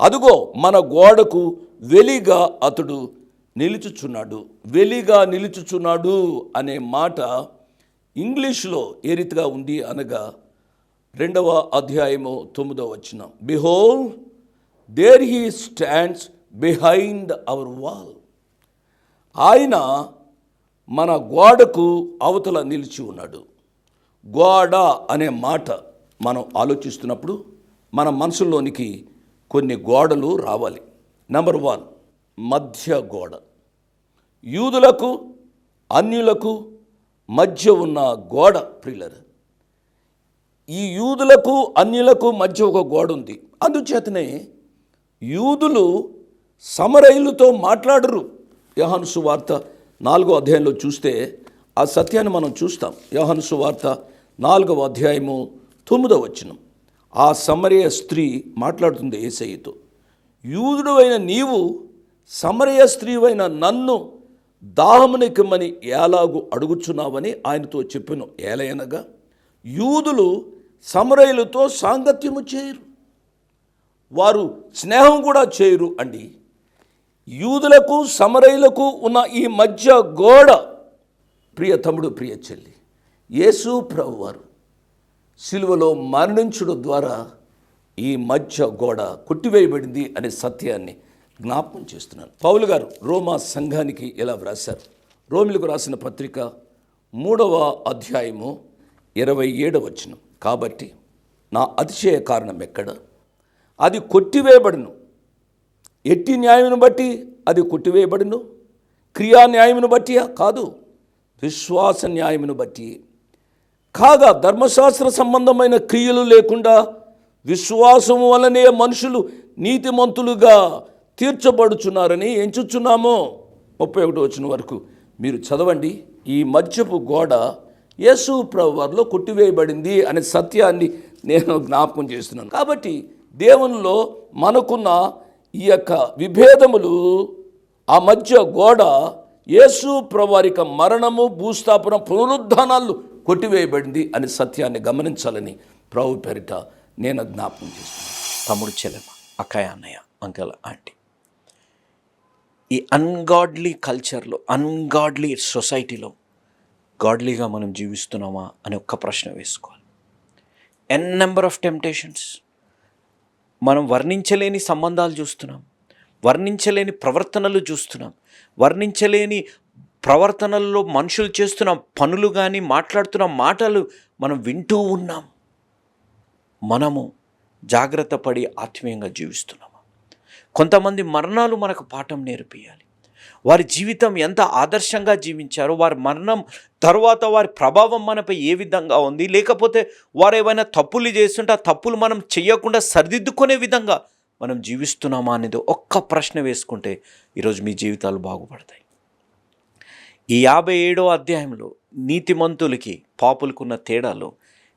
అదుగో మన గోడకు వెలిగా అతడు నిలుచుచున్నాడు. వెలిగా నిలుచుచున్నాడు అనే మాట ఇంగ్లీష్లో ఏ రీతిగా ఉంది అనగా రెండవ అధ్యాయము తొమ్మిదవ వచ్చిన behold there he stands behind our wall ఆయన మన గోడకు అవతల నిలిచి ఉన్నాడు. గోడ అనే మాట మనం ఆలోచిస్తున్నప్పుడు మన మనసులోనికి కొన్ని గోడలు రావాలి. నెంబర్ వన్ మధ్య గోడ. యూదులకు అన్యులకు మధ్య ఉన్న గోడ ప్రిలర్ ఈ యూదులకు అన్యులకు మధ్య ఒక గోడ ఉంది. అందుచేతనే యూదులు సమరయులతో మాట్లాడరు. యోహాను సువార్త నాలుగో అధ్యాయంలో చూస్తే ఆ సత్యాన్ని మనం చూస్తాం. యోహాను సువార్త నాలుగవ అధ్యాయము తొమ్మిదవ వచ్చినం ఆ సమరయ స్త్రీ మాట్లాడుతుంది ఏసయ్యతో యూదుడు అయిన నీవు సమరయ స్త్రీవైన నన్ను దాహమునికమ్మని ఎలాగూ అడుగుచున్నావని ఆయనతో చెప్పాను. ఏలయనగా యూదులు సమరయులతో సాంగత్యము చేయరు వారు స్నేహం కూడా చేయరు అండి. యూదులకు సమరయులకు ఉన్న ఈ మధ్య గోడ ప్రియ తమ్ముడు ప్రియ చెల్లి యేసు ప్రభువారు సిలువలో మరణించడం ద్వారా ఈ మధ్య గోడ కొట్టివేయబడింది అనే సత్యాన్ని జ్ఞాపకం చేస్తున్నాను. పౌలు గారు రోమా సంఘానికి ఇలా వ్రాశారు? రోమిలకు రాసిన పత్రిక మూడవ అధ్యాయము ఇరవై ఏడవ వచనం. కాబట్టి నా అతిశయ కారణం ఎక్కడ? అది కొట్టివేయబడును. ఎట్టి న్యాయమును బట్టి అది కొట్టివేయబడును. క్రియా న్యాయమును బట్టి కాదు. విశ్వాస న్యాయమును బట్టి కాగా ధర్మశాస్త్ర సంబంధమైన క్రియలు లేకుండా విశ్వాసము వలనే మనుషులు నీతిమంతులుగా తీర్చబడుచున్నారని ఎంచుచున్నామో. ముప్పై ఒకటి వచ్చిన వరకు మీరు చదవండి. ఈ మధ్యపు గోడ యేసు ప్రభువారిలో కొట్టివేయబడింది అనే సత్యాన్ని నేను జ్ఞాపకం చేస్తున్నాను. కాబట్టి దేవునిలో మనకున్న ఈ యొక్క విభేదములు ఆ మధ్య గోడ యేసు ప్రవారిక మరణము భూస్థాపన పునరుద్ధానాలు కొట్టివేయబడింది అనే సత్యాన్ని గమనించాలని ప్రభు పేరిట నేను జ్ఞాపకం చేస్తున్నాను. తమ్ముడు చెల్లెమ్మ అక్కయ్య అన్నయ్య అంకల్ ఆంటీ. ఈ అన్గాడ్లీ కల్చర్లో అన్గాడ్లీ సొసైటీలో గాడ్లీగా మనం జీవిస్తున్నామా అని ఒక్క ప్రశ్న వేసుకోవాలి. ఎన్ నెంబర్ ఆఫ్ టెంప్టేషన్స్ మనం వర్ణించలేని సంబంధాలు చూస్తున్నాం. వర్ణించలేని ప్రవర్తనలు చూస్తున్నాం. వర్ణించలేని ప్రవర్తనల్లో మనుషులు చేస్తున్న పనులు కానీ మాట్లాడుతున్న మాటలు మనం వింటూ ఉన్నాం. మనము జాగ్రత్త పడి ఆత్మీయంగా జీవిస్తున్నాము? కొంతమంది మరణాలు మనకు పాఠం నేర్పియాలి. వారి జీవితం ఎంత ఆదర్శంగా జీవించారో వారి మరణం తర్వాత వారి ప్రభావం మనపై ఏ విధంగా ఉంది లేకపోతే వారు ఏమైనా తప్పులు చేస్తుంటే ఆ తప్పులు మనం చేయకుండా సరిదిద్దుకునే విధంగా మనం జీవిస్తున్నామా అనేది ఒక్క ప్రశ్న వేసుకుంటే ఈరోజు మీ జీవితాలు బాగుపడతాయి. ఈ యాభై ఏడో అధ్యాయంలో నీతిమంతులకి పాపులకున్న తేడాలో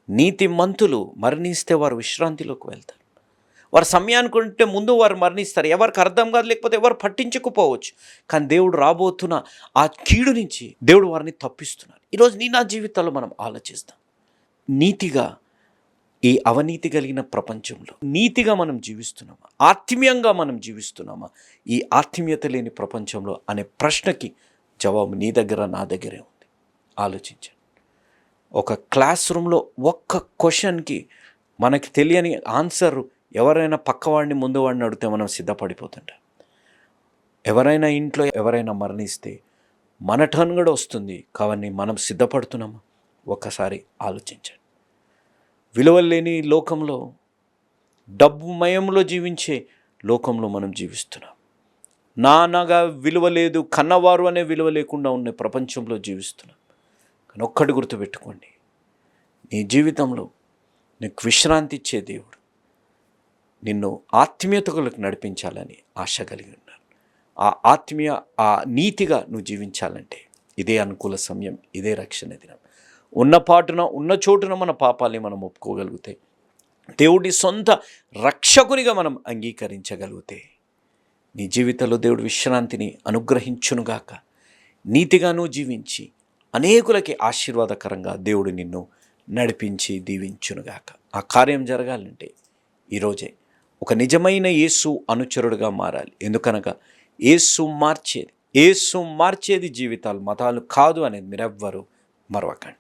నీతిమంతులు మరణిస్తే వారు విశ్రాంతిలోకి వెళ్తారు. వారు సమయానికి ఉంటే ముందు వారు మరణిస్తారు. ఎవరికి అర్థం కాదు లేకపోతే ఎవరు పట్టించుకుపోవచ్చు. కానీ దేవుడు రాబోతున్న ఆ కీడు నుంచి దేవుడు వారిని తప్పిస్తున్నారు ఈరోజు నీ నా జీవితాల్లో మనం ఆలోచిస్తాం. నీతిగా ఈ అవినీతి కలిగిన ప్రపంచంలో నీతిగా మనం జీవిస్తున్నామా? ఆత్మీయంగా మనం జీవిస్తున్నామా? ఈ ఆత్మీయత లేని ప్రపంచంలో అనే ప్రశ్నకి జవాబు నీ దగ్గర నా దగ్గరే ఉంది. ఆలోచించండి. ఒక క్లాస్ రూమ్లో ఒక్క క్వశ్చన్కి మనకి తెలియని ఆన్సర్ ఎవరైనా పక్కవాడిని ముందు వాడిని అడిగితే మనం సిద్ధపడిపోతుంటాం. ఎవరైనా ఇంట్లో ఎవరైనా మరణిస్తే మన టర్న్ కూడా వస్తుంది. కావని మనం సిద్ధపడుతున్నామా? ఒక్కసారి ఆలోచించండి. విలువలేని లోకంలో డబ్బు మయంలో జీవించే లోకంలో మనం జీవిస్తున్నాం. నాన్నగా విలువ లేదు కన్నవారు అనే విలువ లేకుండా ఉన్న ప్రపంచంలో జీవిస్తున్నాం. కానీ ఒక్కటి గుర్తుపెట్టుకోండి. నీ జీవితంలో నీకు విశ్రాంతి ఇచ్చే దేవుడు నిన్ను ఆత్మీయతలకు నడిపించాలని ఆశ కలిగి ఉన్నాను ఆ ఆత్మీయ ఆ నీతిగా నువ్వు జీవించాలంటే ఇదే అనుకూల సమయం ఇదే రక్షణ దినం. ఉన్న పాటున ఉన్న చోటున మన పాపాలని మనం ఒప్పుకోగలిగితే దేవుడి సొంత రక్షకునిగా మనం అంగీకరించగలిగితే నీ జీవితంలో దేవుడు విశ్రాంతిని అనుగ్రహించునుగాక. నీతిగాను జీవించి అనేకులకి ఆశీర్వాదకరంగా దేవుడు నిన్ను నడిపించి దీవించునుగాక. ఆ కార్యం జరగాలంటే ఈరోజే ఒక నిజమైన యేసు అనుచరుడుగా మారాలి. ఎందుకనగా యేసు మార్చేది యేసు మార్చేది జీవితాలు మతాలు కాదు అనేది మీరెవ్వరూ మరవకండి.